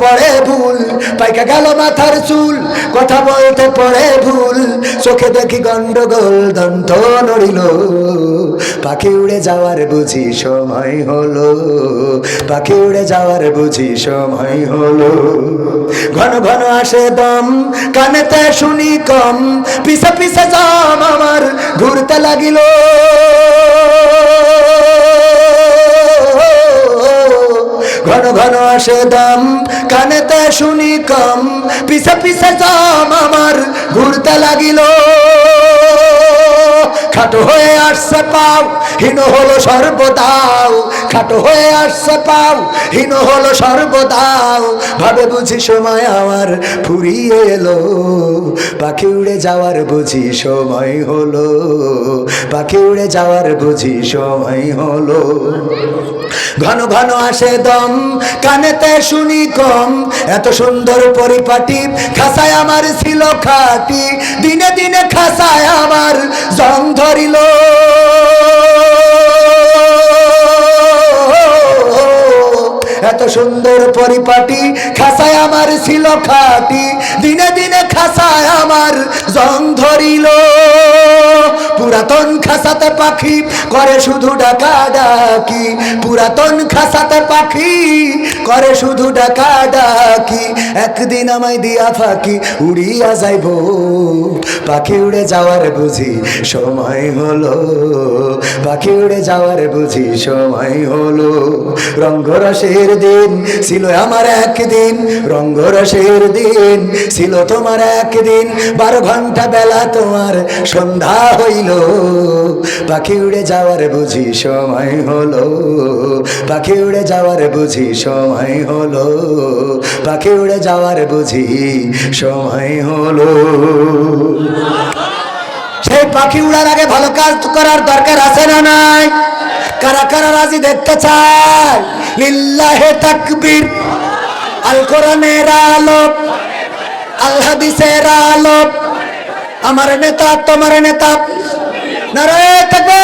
পড়ে ভুল, পাইকা গেল মাথার চুল, কথা বলতে পড়ে ভুল, চোখে দেখি গন্ডগোল, দন্ত নড়িল। পাখি উড়ে যাওয়ার বুঝি সময় হলো, পাখি উড়ে যাওয়ার বুঝি সময় হলো। ঘন ঘন আসে দম, কানেতে শুনি কম, পিছে পিছে জম আমার ঘুরতে লাগিল। ঘন ঘন আসে দম, কানেতে শুনি কম। পিছে পিছে জম আমার ঘুরতে লাগিল। খাটো হয়ে আসছে পাও, হীন হলো সর্বদাও। খাটো হয়ে আসছে পাও, হীন হলো সর্বদাও। ভাবে বুঝি সময় আমার ফুরিয়ে এলো। পাখি উড়ে যাওয়ার বুঝি সময় হলো। পাখি উড়ে যাওয়ার বুঝি সময় হলো। ঘন ঘন আসে দম, কানেতে শুনি কম এত সুন্দর পরিপাটি, খাসায় আমার ছিল খাটি, দিনে দিনে খাসায় আমার জং ধরিল। এত সুন্দর পরিপাটি, খাসায় আমার ছিল খাটি, দিনে দিনে খাসায় আমার জং ধরিল। পুরাতন খাসাতে পাখি করে শুধু ডাকা ডাকি পুরাতন খাসাতে পাখি করে শুধু ডাকা ডাকি। একদিন আমায় দিয়া ফাঁকি, উড়িয়া যাইব। পাখি উড়ে যাওয়ার বুঝি সময় হলো। পাখি উড়ে যাওয়ার বুঝি সময় হলো। রঙ্গরসের দিন ছিল আমার একদিন। রঙ্গরসের দিন ছিল তোমার একদিন। বারো ঘণ্টা বেলা তোমার সন্ধ্যা হইল। পাখি উড়ে যাওয়ার বুঝি সময় হলো। পাখি উড়ে যাওয়ার বুঝি সময় হলো, পাখি উড়ে যাওয়ার বুঝি সময় হলো। সেই পাখি উড়ার আগে ভালো কাজ করার দরকার আছে না নাই? কারা কারা রাজি দেখতে চায়? লিল্লাহে তাকবীর আল কোরআনের আলো আল হাদিসের আলো আমার নেতা, তোমার নেতা। নারায় থাকবে